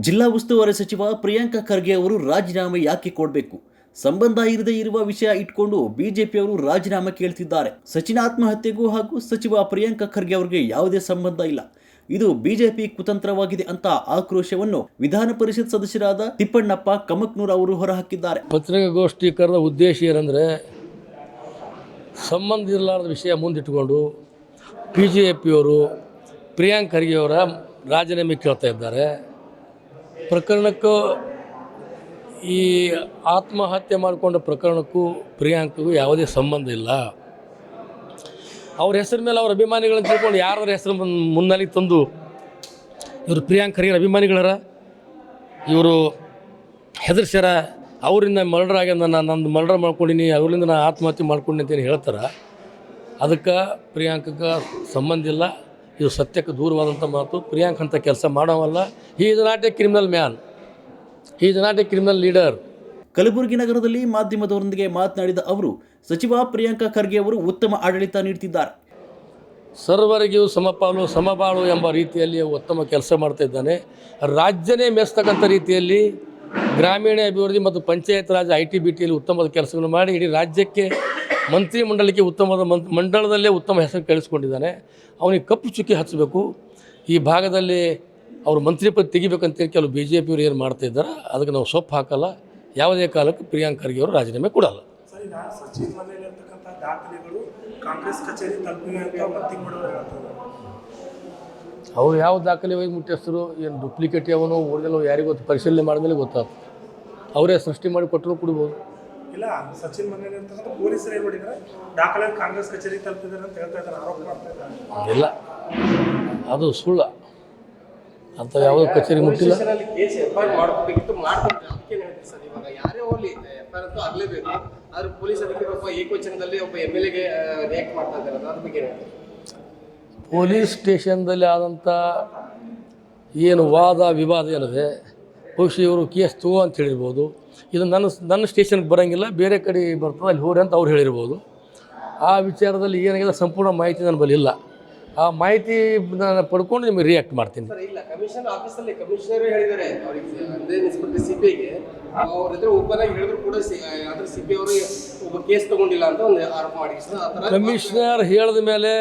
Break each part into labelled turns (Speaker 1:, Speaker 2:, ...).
Speaker 1: ಜಿಲ್ಲಾ ಉಸ್ತುವಾರಿ ಸಚಿವ ಪ್ರಿಯಾಂಕ ಖರ್ಗೆ ಅವರು ರಾಜೀನಾಮೆ ಯಾಕೆ ಕೊಡಬೇಕು? ಸಂಬಂಧ ಇರದೇ ಇರುವ ವಿಷಯ ಇಟ್ಕೊಂಡು ಬಿಜೆಪಿಯವರು ರಾಜೀನಾಮೆ ಕೇಳ್ತಿದ್ದಾರೆ. ಸಚಿನ ಆತ್ಮಹತ್ಯೆಗೂ ಹಾಗೂ ಸಚಿವ ಪ್ರಿಯಾಂಕ ಖರ್ಗೆ ಅವರಿಗೆ ಯಾವುದೇ ಸಂಬಂಧ ಇಲ್ಲ. ಇದು ಬಿಜೆಪಿ ಕುತಂತ್ರವಾಗಿದೆ ಅಂತ ಆಕ್ರೋಶವನ್ನು ವಿಧಾನ ಪರಿಷತ್ ಸದಸ್ಯರಾದ ತಿಪ್ಪಣ್ಣಪ್ಪ ಕಮಕ್ನೂರ್ ಅವರು ಹೊರಹಾಕಿದ್ದಾರೆ.
Speaker 2: ಪತ್ರಿಕಾಗೋಷ್ಠಿ ಕರೆದ ಉದ್ದೇಶ ಏನಂದರೆ, ಸಂಬಂಧ ಇರಲಾರದ ವಿಷಯ ಮುಂದಿಟ್ಟುಕೊಂಡು ಬಿಜೆಪಿಯವರು ಜೆ ಪಿಯವರು ಪ್ರಿಯಾಂಕ್ ಖರ್ಗೆಯವರ ರಾಜೀನಾಮೆ ಕೇಳ್ತಾ ಇದ್ದಾರೆ. ಪ್ರಕರಣಕ್ಕೂ ಈ ಆತ್ಮಹತ್ಯೆ ಮಾಡಿಕೊಂಡ ಪ್ರಕರಣಕ್ಕೂ ಪ್ರಿಯಾಂಕಗೂ ಯಾವುದೇ ಸಂಬಂಧ ಇಲ್ಲ. ಅವ್ರ ಹೆಸರು ಮೇಲೆ ಅವ್ರ ಅಭಿಮಾನಿಗಳನ್ನ ತಿಳ್ಕೊಂಡು ಯಾರ ಹೆಸರು ಮುನ್ನೆಲೆಗೆ ತಂದು ಇವರು ಪ್ರಿಯಾಂಕ್ ಖರ್ಗೆ ಅಭಿಮಾನಿಗಳರ, ಇವರು ಹೆದರ್ಸ್ಯಾರ, ಅವರಿಂದ ಮರ್ಡರ್ ಆಗ್ಯದ ನಾನು ನಂದು ಮರ್ಡರ್ ಮಾಡ್ಕೊಂಡಿನಿ, ಅವರಿಂದ ನಾನು ಆತ್ಮಹತ್ಯೆ ಮಾಡ್ಕೊಂಡಿ ಅಂತೇನು ಹೇಳ್ತಾರೆ. ಅದಕ್ಕೆ ಪ್ರಿಯಾಂಕಕ್ಕೆ ಸಂಬಂಧ ಇಲ್ಲ. ಇದು ಸತ್ಯಕ್ಕೆ ದೂರವಾದಂಥ ಮಾತು. ಪ್ರಿಯಾಂಕ್ ಅಂತ ಕೆಲಸ ಮಾಡೋವಲ್ಲ. He is not a criminal man he is not a criminal leader
Speaker 1: Kalaburagi ನಗರದಲ್ಲಿ ಮಾಧ್ಯಮದವರೊಂದಿಗೆ ಮಾತನಾಡಿದ ಅವರು ಸಚಿವ ಪ್ರಿಯಾಂಕ ಖರ್ಗೆ ಅವರು ಉತ್ತಮ ಆಡಳಿತ ನೀಡುತ್ತಿದ್ದಾರೆ.
Speaker 2: ಸರ್ವರಿಗೂ ಸಮಪಾಲು ಸಮಬಾಳು ಎಂಬ ರೀತಿಯಲ್ಲಿ ಉತ್ತಮ ಕೆಲಸ ಮಾಡ್ತಾ ಇದ್ದಾನೆ. ರಾಜ್ಯನೇ ಮೆಚ್ಚತಕ್ಕಂಥ ರೀತಿಯಲ್ಲಿ ಗ್ರಾಮೀಣ ಅಭಿವೃದ್ಧಿ ಮತ್ತು panchayat raj I T B ಟಿಯಲ್ಲಿ ಉತ್ತಮವಾದ ಕೆಲಸಗಳನ್ನು ಮಾಡಿ ಇಡೀ ರಾಜ್ಯಕ್ಕೆ ಮಂತ್ರಿ ಮಂಡಲಕ್ಕೆ ಉತ್ತಮವಾದ ಮಂತ್ ಮಂಡಲದಲ್ಲೇ ಉತ್ತಮ ಹೆಸರು ಕೇಳಿಸ್ಕೊಂಡಿದ್ದಾನೆ. ಅವನಿಗೆ ಕಪ್ಪು ಚುಕ್ಕಿ ಹಚ್ಚಬೇಕು ಈ ಭಾಗದಲ್ಲಿ ಅವರು ಮಂತ್ರಿ ಪದ ತೆಗಿಬೇಕಂತೇಳಿ ಕೆಲವು ಬಿ ಜೆ ಪಿಯವರು ಏನು ಮಾಡ್ತಾ ಇದ್ದಾರೆ ಅದಕ್ಕೆ ನಾವು ಸೊಪ್ಪು ಹಾಕಲ್ಲ. ಯಾವುದೇ ಕಾಲಕ್ಕೆ ಪ್ರಿಯಾಂಕ್ ಖರ್ಗೆ ಅವರು ರಾಜೀನಾಮೆ ಕೊಡಲ್ಲ. ಅವ್ರು ಯಾವ ದಾಖಲೆ ಹೋಗಿ ಮುಟ್ಟಿಸ್ರು ಏನು ಡುಪ್ಲಿಕೇಟ್ ಯಾವನೋ ಒರಿಜಿನಲ್ ಯಾರಿಗೂ ಗೊತ್ತು? ಪರಿಶೀಲನೆ ಮಾಡಿದ್ಮೇಲೆ ಗೊತ್ತಾಗ್ತದೆ. ಅವರೇ ಸೃಷ್ಟಿ ಮಾಡಿ ಕೊಟ್ಟರು ಕುಡಿಬೋದು.
Speaker 3: ಇಲ್ಲ ಸಚಿನ್ ಮನೆಯಲ್ಲಿ ಅಂತಂದ್ರೆ ಪೊಲೀಸರು ಏನು ಮಾಡಿದ್ದಾರೆ ದಾಖಲೆ ಕಾಂಗ್ರೆಸ್ ಕಚೇರಿ ತಲುಪಿದ್ದಾರೆ ಅಂತ ಹೇಳ್ತಾ ಇದ್ದಾರೆ ಆರೋಪ ಮಾಡ್ತಾ ಇದ್ದಾರೆ.
Speaker 2: ಇಲ್ಲ. ಅದು ಸುಳ್ಳ. ಅಂತ ಯಾವುದೋ ಕಚೇರಿ ಮುಟ್ಟಿಲ್ಲ?
Speaker 4: ಕೇಸ್ ಎಫ್ ಐ ಆರ್ ಮಾಡ್ಕೋಬೇಕಿತ್ತು ಮಾಡ್ಕೊಂಡು ಅದಕ್ಕೆ ಹೇಳ್ತೀವಿ ಸರ್ ಇವಾಗ. ಯಾರೇ ಹೋಗ್ಲಿ ಎಫ್ ಐ ಆರ್ ಅಂತೂ ಆಗಲೇಬೇಕು. ಆದ್ರೆ ಪೊಲೀಸ್ ಅದಕ್ಕೆ ಒಬ್ಬ ಏಕವಚನದಲ್ಲಿ ಒಬ್ಬ ಎಂ ಎಲ್ ಎಗೆ ರಿಯಾಕ್ಟ್ ಮಾಡ್ತಾ ಇದ್ದಾರೆ. ಅದ್ರ ಬಗ್ಗೆ
Speaker 2: ಪೊಲೀಸ್ ಸ್ಟೇಷನ್ದಲ್ಲಿ ಆದಂಥ ಏನು ವಾದ ವಿವಾದ ಏನಿದೆ? ಬಹುಶಃ ಇವರು ಕೇಸ್ ತೂ ಅಂತ ಹೇಳಿರ್ಬೋದು. ಇದು ನನ್ನ ನನ್ನ ಸ್ಟೇಷನ್ಗೆ ಬರೋಂಗಿಲ್ಲ ಬೇರೆ ಕಡೆ ಬರ್ತದೆ ಅಲ್ಲಿ ಹೋರಿ ಅಂತ ಅವ್ರು ಹೇಳಿರ್ಬೋದು. ಆ ವಿಚಾರದಲ್ಲಿ ಏನಾಗಿದೆ ಸಂಪೂರ್ಣ ಮಾಹಿತಿ ನನ್ನ ಬಳಿ ಇಲ್ಲ. ಆ ಮಾಹಿತಿ ನಾನು ಪಡ್ಕೊಂಡು ನಿಮಗೆ ರಿಯಾಕ್ಟ್ ಮಾಡ್ತೀನಿ. ಕಮಿಷನರ್ ಹೇಳಿದ ಮೇಲೆ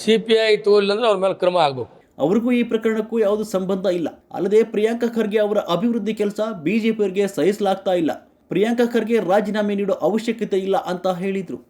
Speaker 2: ಸಿ ಪಿ ಐ ತಗೊಳ್ಳಿಲ್ಲ ಅಂದರೆ ಅವ್ರ ಮೇಲೆ ಕ್ರಮ ಆಗಬೇಕು.
Speaker 1: ಅವರಿಗೂ ಈ ಪ್ರಕರಣಕ್ಕೂ ಯಾವುದು ಸಂಬಂಧ ಇಲ್ಲ. ಅಲ್ಲದೆ ಪ್ರಿಯಾಂಕಾ ಖರ್ಗೆ ಅವರ ಅಭಿವೃದ್ಧಿ ಕೆಲಸ ಬಿಜೆಪಿಯವರಿಗೆ ಸಹಿಸಲಾಗ್ತಾ ಇಲ್ಲ. ಪ್ರಿಯಾಂಕಾ ಖರ್ಗೆ ರಾಜೀನಾಮೆ ನೀಡೋ ಅವಶ್ಯಕತೆ ಇಲ್ಲ ಅಂತ ಹೇಳಿದ್ರು.